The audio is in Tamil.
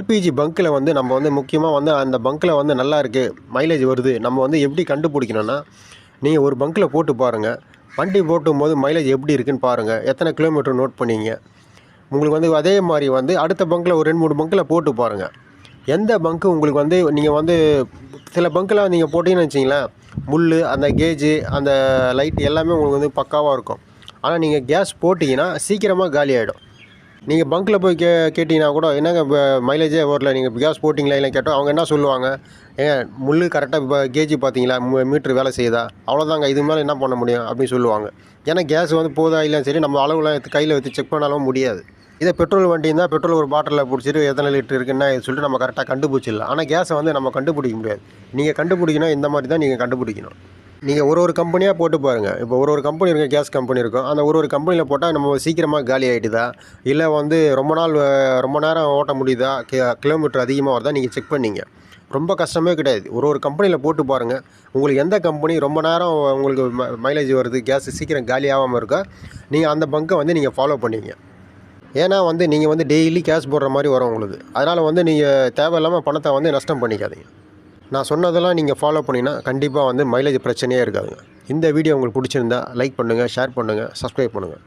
எல்பிஜி பங்க்கில் வந்து நம்ம வந்து முக்கியமாக வந்து அந்த பங்க்கில் வந்து நல்லா இருக்குது மைலேஜ் வருது. நம்ம வந்து எப்படி கண்டுபிடிக்கணும்னா நீங்கள் ஒரு பங்க்கில் போட்டு பாருங்கள் வண்டி போட்டும் போது மைலேஜ் எப்படி இருக்குன்னு பாருங்கள் எத்தனை கிலோமீட்டர் நோட் பண்ணீங்க? உங்களுக்கு வந்து அதே மாதிரி வந்து அடுத்த பங்க்கில் ஒரு ரெண்டு மூணு பங்க்கில் போட்டு பாருங்கள் எந்த பங்க்கு உங்களுக்கு வந்து நீங்கள் வந்து சில பங்க்கில் நீங்கள் போட்டிங்கன்னு வச்சிங்களேன். முள் அந்த கேஜு அந்த லைட் எல்லாமே உங்களுக்கு வந்து பக்காவாக இருக்கும். ஆனால் நீங்கள் கேஸ் போட்டிங்கன்னா சீக்கிரமாக காலி ஆகிடும் நீங்கள் பங்க்கில் போய் கே கேட்டிங்கன்னா கூட என்னங்க மைலேஜே வரல நீங்கள் கேஸ் போட்டிங்களா இல்லை கேட்டோம் அவங்க என்ன சொல்லுவாங்க? ஏங்க முள் கரெக்டாக இப்போ கேஜி பார்த்தீங்களா மீட்ரு வேலை செய்யுதா? அவ்வளோதாங்க இது மேலே என்ன பண்ண முடியும்? அப்படின்னு சொல்லுவாங்க. ஏன்னா கேஸ் வந்து போதா இல்லைன்னு சரி நம்ம அளவுலாம் எடுத்து கையில் வச்சு செக் பண்ணாலும் முடியாது. இதே பெட்ரோல் வண்டி இருந்தால் பெட்ரோல் ஒரு பாட்டிலில் பிடிச்சிட்டு எத்தனை லிட்டர் இருக்குன்னா சொல்லிட்டு நம்ம கரெக்டாக கண்டுபிடிச்சிடலாம். ஆனால் கேஸை வந்து நம்ம கண்டுபிடிக்க முடியாது. நீங்கள் கண்டுபிடிக்கணும் இந்த மாதிரி தான் நீங்கள் கண்டுபிடிக்கணும். நீங்கள் ஒரு ஒரு கம்பெனியாக போட்டு பாருங்கள் இப்போ ஒரு ஒரு கம்பெனி இருக்கும் கேஸ் கம்பெனி இருக்கும் அந்த ஒரு ஒரு கம்பெனியில் போட்டால் நம்ம சீக்கிரமாக காலி ஆகிட்டுதா இல்லை வந்து ரொம்ப நாள் ரொம்ப நேரம் ஓட்ட முடியுதா? கி கிலோமீட்டர் அதிகமாக வருதா? நீங்கள் செக் பண்ணீங்க. ரொம்ப கஷ்டமே கிடையாது. ஒரு ஒரு கம்பெனியில் போட்டு பாருங்கள் உங்களுக்கு எந்த கம்பெனி ரொம்ப நேரம் உங்களுக்கு மைலேஜ் வருது கேஸ் சீக்கிரம் காலி ஆகாமல் இருக்கோ? நீங்கள் அந்த பங்கை வந்து நீங்கள் ஃபாலோ பண்ணுவீங்க ஏன்னா வந்து நீங்கள் வந்து டெய்லி கேஷ் போடுற மாதிரி வரும் உங்களுக்கு. அதனால் வந்து நீங்கள் தேவையில்லாமல் பணத்தை வந்து நஷ்டம் பண்ணிக்காதீங்க. நான் சொன்னதெல்லாம் நீங்கள் ஃபாலோ பண்ணிங்கன்னா கண்டிப்பாக வந்து மைலேஜ் பிரச்சனையே இருக்காதுங்க. இந்த வீடியோ உங்களுக்கு பிடிச்சிருந்தா லைக் பண்ணுங்கள் ஷேர் பண்ணுங்கள் சப்ஸ்கிரைப் பண்ணுங்கள்